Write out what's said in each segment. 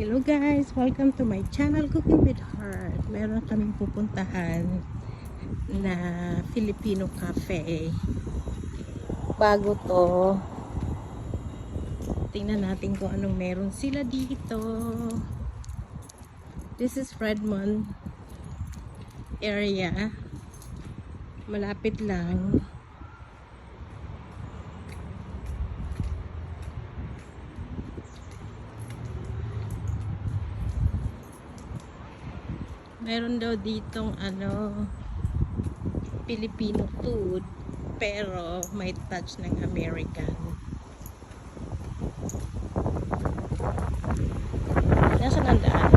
Hello guys! Welcome to my channel Cooking with Heart. Meron kaming pupuntahan na Filipino cafe. Bago to. Tingnan natin kung anong meron sila dito. This is Redmond area. Malapit lang. Meron daw ditong ano Filipino food pero may touch ng American. Nasaan ang daan?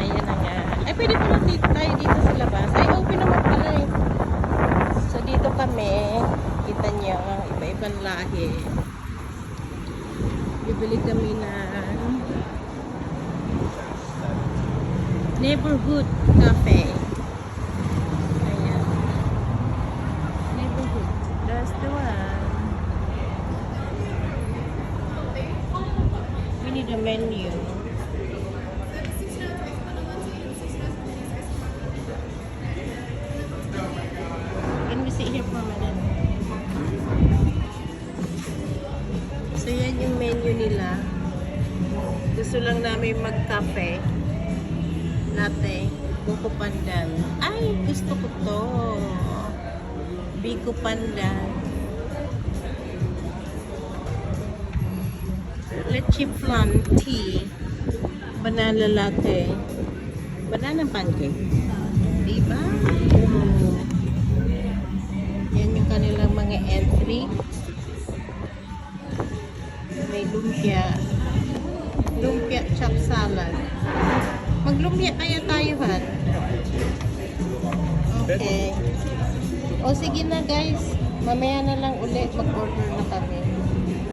Ayan na nga. Ay, pwede pala dito tayo dito sa labas. Ay, open naman pala eh. So, dito kami. Kita niyo, iba-ibang lahi. Bibili kami ng neighborhood cafe. Ayan. Neighborhood. That's the. We need a menu. Can we sit here for a minute? So yan yung menu nila. Gusto lang namin mag-cafe latte, buko pandan. Ay, gusto ko to. Biko pandan. Leche flan tea. Banana latte. Banana pancake. Diba? Yan yung kanilang mga entry. May lumpia. Lumpia chop salad. Maglumpia kaya tayo, Han? Okay. O sige na guys. Mamaya na lang ulit mag-order na kami.